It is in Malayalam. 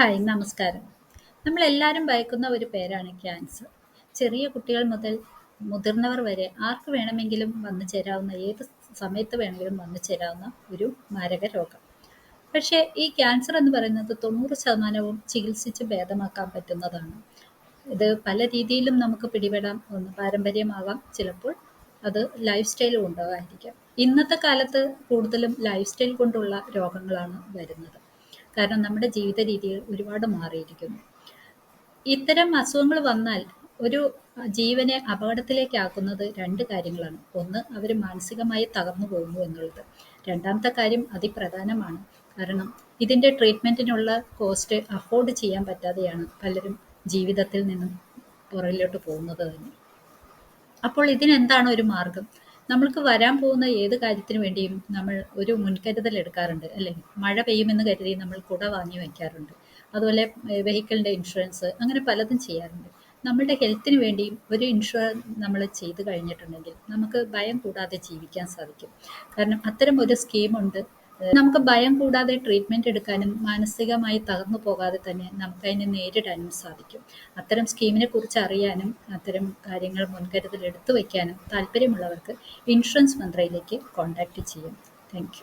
ഹായ് നമസ്കാരം. നമ്മളെല്ലാവരും ഭയക്കുന്ന ഒരു പേരാണ് ക്യാൻസർ. ചെറിയ കുട്ടികൾ മുതൽ മുതിർന്നവർ വരെ ആർക്ക് വേണമെങ്കിലും വന്നു ചേരാവുന്ന ഏത് സമയത്ത് വേണമെങ്കിലും വന്നു ചേരാവുന്ന ഒരു മാരക രോഗം. പക്ഷേ ഈ ക്യാൻസർ എന്ന് പറയുന്നത് തൊണ്ണൂറ് ശതമാനവും ചികിത്സിച്ച് ഭേദമാക്കാൻ പറ്റുന്നതാണ്. ഇത് പല രീതിയിലും നമുക്ക് പിടിപെടാം ഒന്ന് പാരമ്പര്യമാവാം. ചിലപ്പോൾ അത് ലൈഫ് സ്റ്റൈലും ഉണ്ടാകാതിരിക്കാം ഇന്നത്തെ കാലത്ത് കൂടുതലും ലൈഫ് സ്റ്റൈൽ കൊണ്ടുള്ള രോഗങ്ങളാണ് വരുന്നത്. കാരണം നമ്മുടെ ജീവിത രീതികൾ ഒരുപാട് മാറിയിരിക്കുന്നു. ഇത്തരം അസുഖങ്ങൾ വന്നാൽ ഒരു ജീവനെ അപകടത്തിലേക്കാക്കുന്നത് രണ്ട് കാര്യങ്ങളാണ്. ഒന്ന് അവർ മാനസികമായി തകർന്നു പോകുന്നു എന്നുള്ളത്. രണ്ടാമത്തെ കാര്യം അതിപ്രധാനമാണ്. കാരണം ഇതിന്റെ ട്രീറ്റ്മെന്റിനുള്ള കോസ്റ്റ് അഫോർഡ് ചെയ്യാൻ പറ്റാതെയാണ് പലരും ജീവിതത്തിൽ നിന്നും പുറകിലോട്ട് പോകുന്നത് തന്നെ. അപ്പോൾ ഇതിനെന്താണ് ഒരു മാർഗം? നമ്മൾക്ക് വരാൻ പോകുന്ന ഏത് കാര്യത്തിന് വേണ്ടിയും നമ്മൾ ഒരു മുൻകരുതൽ എടുക്കാറുണ്ട്. അല്ലേ? മഴ പെയ്യുമെന്ന് കരുതി നമ്മൾ കുട വാങ്ങി വയ്ക്കാറുണ്ട് അതുപോലെ വെഹിക്കിളിന്റെ ഇൻഷുറൻസ് അങ്ങനെ പലതും ചെയ്യാറുണ്ട്. നമ്മളുടെ ഹെൽത്തിന് വേണ്ടിയും ഒരു ഇൻഷുറൻസ് നമ്മൾ ചെയ്തു കഴിഞ്ഞിട്ടുണ്ടെങ്കിൽ നമുക്ക് ഭയം കൂടാതെ ജീവിക്കാൻ സാധിക്കും. കാരണം അത്തരം ഒരു സ്കീമുണ്ട് നമുക്ക് ഭയം കൂടാതെ ട്രീറ്റ്മെന്റ് എടുക്കാനും മാനസികമായി തകർന്നു പോകാതെ തന്നെ നമുക്ക് അതിനെ നേരിടാനും സാധിക്കും. അത്തരം സ്കീമിനെ കുറിച്ച് അറിയാനും അത്തരം കാര്യങ്ങൾ മുൻകരുതൽ എടുത്തു വയ്ക്കാനും താല്പര്യമുള്ളവർക്ക് ഇൻഷുറൻസ് മന്ത്രയിലേക്ക് കോൺടാക്റ്റ് ചെയ്യാം. താങ്ക്